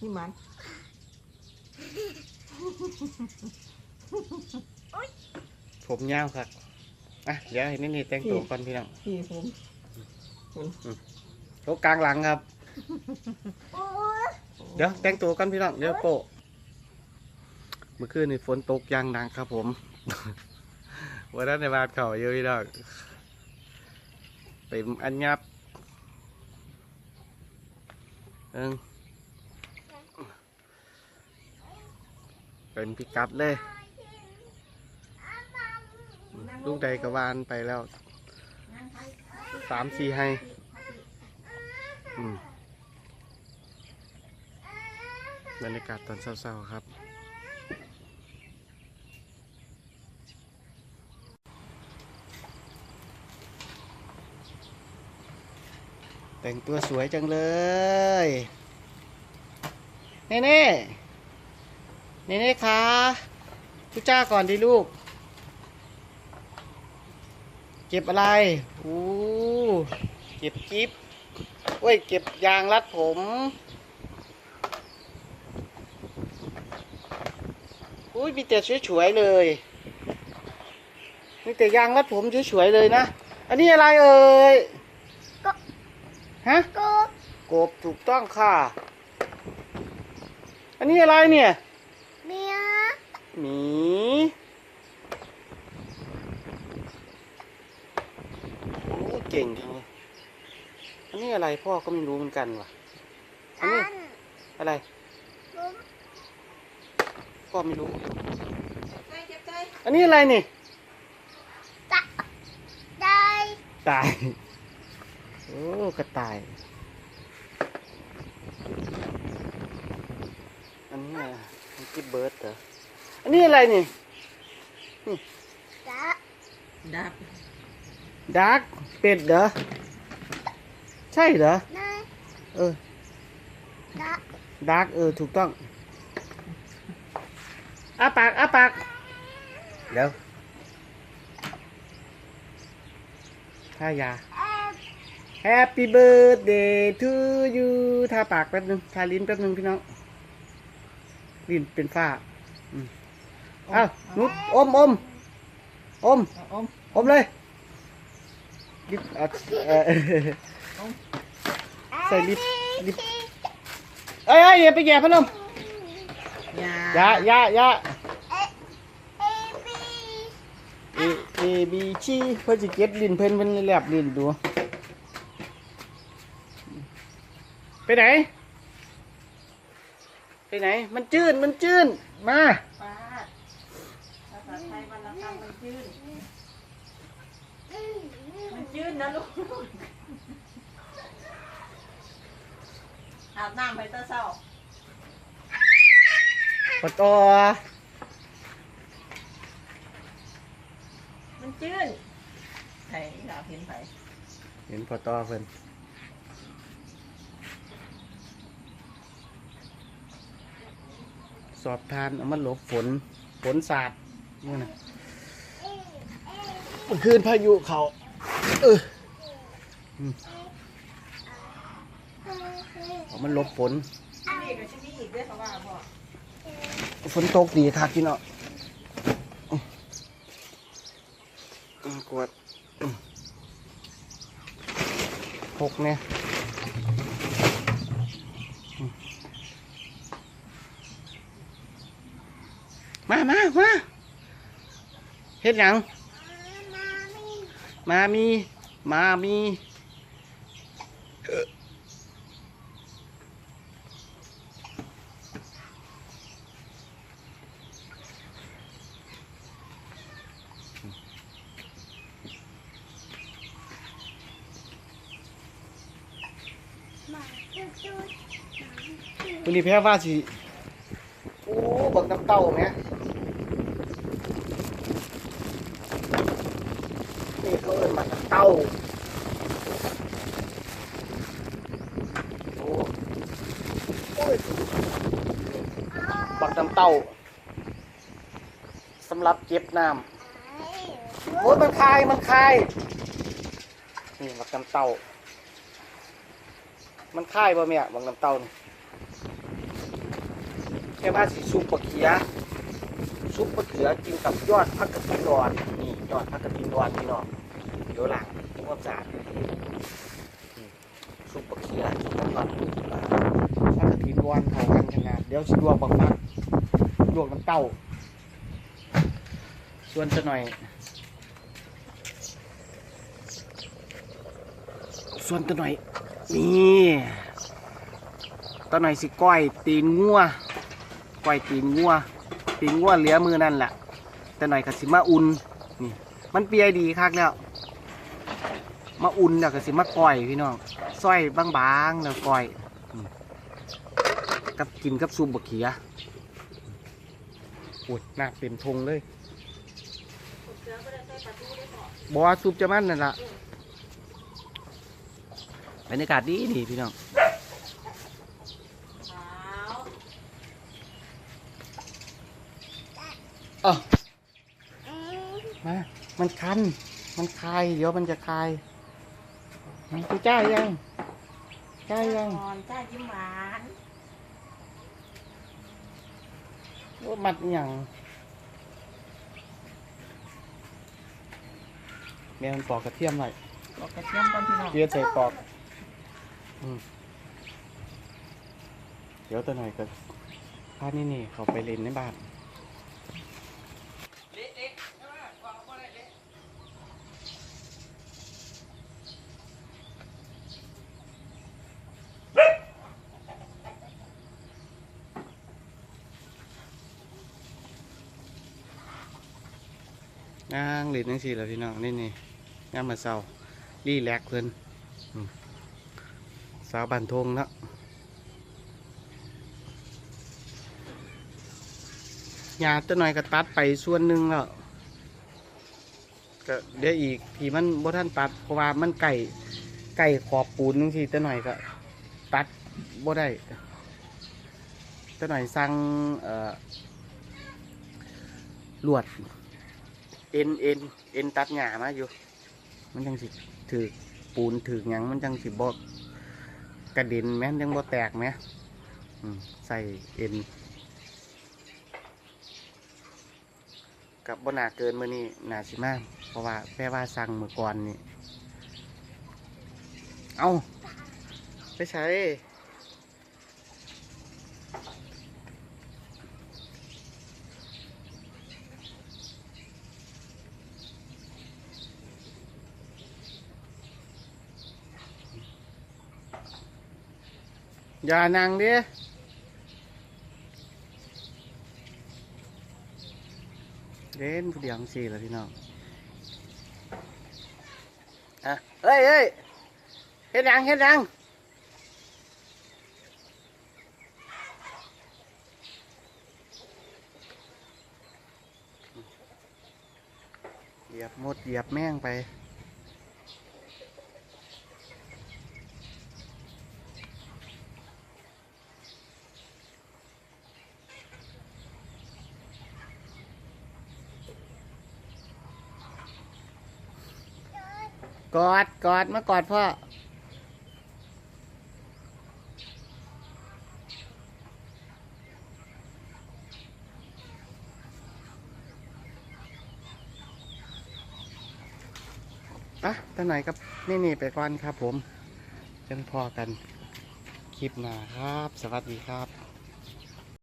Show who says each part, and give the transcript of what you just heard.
Speaker 1: นี่มัน
Speaker 2: ผมยาวครับอะเดี๋ยวให้นี่นี่แต่งตัวก่อนพี่น้อง
Speaker 1: พี่ผม
Speaker 2: โต๊ะกลางหลังครับ เดี๋ยวแต่งตัวกันพี่น้องเดี๋ยวโปะเมื่อคืนนี่ฝนตกอยางหนักครับ ผมวันนั้นในบ้านเขาเยอะพี่น้องเต็มอันยับเอิง เป็นพิกัดเลยลูกใดกระวานไปแล้วสามสี่ให้บรรยากาศตอนเศร้าๆครับแต่งตัวสวยจังเลย เน่เน่ เน่เน่คะทุจ้าก่อนดิลูก เก็บอะไรอู้เก็บกิฟเว้ยเก็บยางรัดผม อุ้ยมีแต่สวยๆเลยมีแต่ยางรัดผมสวยๆเลยนะ อันนี้อะไรเอ่ย
Speaker 3: ก็
Speaker 2: ฮะ
Speaker 3: ก็
Speaker 2: กบถูกต้องค่ะ อันนี้อะไรเนี่ย
Speaker 3: เมีย
Speaker 2: หมีโอ้เก่งจังเลยอันนี้อะไรพ่อก็ไม่รู้เหมือนกันว่ะ อันนี้
Speaker 3: อัน
Speaker 2: อะไร
Speaker 3: บุ้ม
Speaker 2: พ่อไม่รู้
Speaker 1: ใจเจ็บใจ
Speaker 2: อันนี้อะไรนี่
Speaker 3: ตะได้
Speaker 2: ตาย โอ้กระต่าย อันนี้อะไรมันกิบเบิร์ดเหรอ อันนี้อะไรนี่
Speaker 3: ตะ
Speaker 1: ดับ
Speaker 2: ดาร์กเป็ดเหรอ ใช่เหรอ
Speaker 3: นาย
Speaker 2: เออ
Speaker 3: ตะ
Speaker 2: ดาร์กเออ ถูกต้องอ้าปากอ้าปากเดี๋ยวท่ายา
Speaker 3: แอบ
Speaker 2: Happy birthday to you ทาปากแป๊บนึงทาลิ้นแป๊บนึงพี่น้อง ลิ้นเป็นฝ้า อืม เอ้านุดอมอมอม
Speaker 1: เอาอม
Speaker 2: อมเลยลิปเอาเอ่อใส่ลิปลิปเอ้ยเอ้ยอย่าไปแย่พัดลม
Speaker 1: ยา
Speaker 2: อยาอยาอยา
Speaker 3: เอเอบี
Speaker 2: เอเอบีชีเพื่อจะเก็บลิ้นเพิ่นเพิ่นแลบลิ้นดู ไปไหน ไปไหน มันจืดมันจืดมา
Speaker 1: ป้าดภาษาไทยวันละคำมันจืดมันจืดนะลูกอาบน้ำไปเตอเศร้า
Speaker 2: ปะตอ
Speaker 1: มันจืดไผ่อยากเห็นไผ่
Speaker 2: เห็นปะตอเพิ่นสอบทานเอามาหลบฝน ฝนสาดนี่นะเมื่อคืนพายุเขาเออมันลบฝนฝนตกดีทักพี่เนาะกวดหกเนี่ยมามามาเฮ็ดยัง
Speaker 3: มามี
Speaker 2: มามีมามีเอ่อ
Speaker 3: มาจุดจุด
Speaker 2: วันนี้แพ้ว่าสิ โอ้ บักน้ำเต้าไหมนี่เขาเอิ้นบักน้ำเต้าบักน้ำเต้าสำหรับเก็บน้ำโอ้ยมันคาย มันคาย นี่บักน้ำเต้า มันคายป่ะเมียบักน้ำเต้านี่แค่ว่าสิซุปบะเขียซุปบะเขือกินกับยอดผักกระถินดอนนี่ยอดผักกระถินดอนพี่น้อง เดี๋ยวหลังทำควาสะอาดดีๆนี่ซุปบะเขียกินกับผักผักกระถินดอนเข้ากันขนาดเดี๋ยวสิลวกบักฟักลวกน้ำเต้า ส่วนจะหน่อย ส่วนตัวหน่อย นี่ตัวหน่อยสิก้อยตีนงัวก้อยตีนงัวตีนงัวเหลือมือนั่นแหละตัวหน่อยก็สิมาอุ่นนี่มันเปียดีคักแล้ว มาอุ่นแล้วก็สิมาก้อยพี่น้องซอยบางๆแล้วก้อยกับกินกับซุปบะเขียอุดหนักเต็มทงเลย
Speaker 1: เสือส
Speaker 2: ซุปจะมั่นนั่นละบรรยากาศดีดีพี่น้องเออ
Speaker 3: อืมา
Speaker 2: มันคัน มันคาย เดี๋ยวมันจะคาย กูจ้ายังจ้ายัง
Speaker 1: นอนจ้ายิ้มหวาน
Speaker 2: ว่ามัดอย่างแม่มันปอกกระเทียมหน่อย
Speaker 1: บอกกระเทียมก่อนพี่น้อง
Speaker 2: เกี๊ยวใส่ปอกเดี๋ยวตัวหน่อยก็พานี่นี่เขาไปเล่นในบ้าน นางเล่นจังซี่แหละพี่น้องนี่นี่ยามมาเศร้ารีแลกเพิ่นอืมสาวบันทงเนาะหญ้าตัวหน่อยก็ตัดไปส่วนหนึ่งแล้วก็เดี๋ยวอีกที่มันบ่ทันตัดเพราะว่ามันไก่ไก่ขอบปูนจังซี่ตัวหน่อยก็ตัดบ่ได้ตัวหน่อยสั่งลวด เอ็นเอ็นเอ็นตัดหญ้ามาอยู่ มันจังสิถือปูนถือหยังมันจังสิบกกระเด็นแม้นยังบ่แตกไหมใส่เอ็นกับบนาเกินมือนี่นาสิมากเพราะว่าแม่ว่าสั่งมือก่อนนี่ เอาไปใช้ อย่านั่งด้เล่นผู้เดียวสี่แล้วพี่น้องอะเฮ้ยเฮ้ยเฮ็ดยังเฮ็ดยังเหยียบมดเหยียบแม่งไป กอดกอดมากอดพ่ออะตั้งไหนกับ นี่นี่ไปก่อนครับผมจังพอกัน คลิปหน้าครับ สวัสดีครับ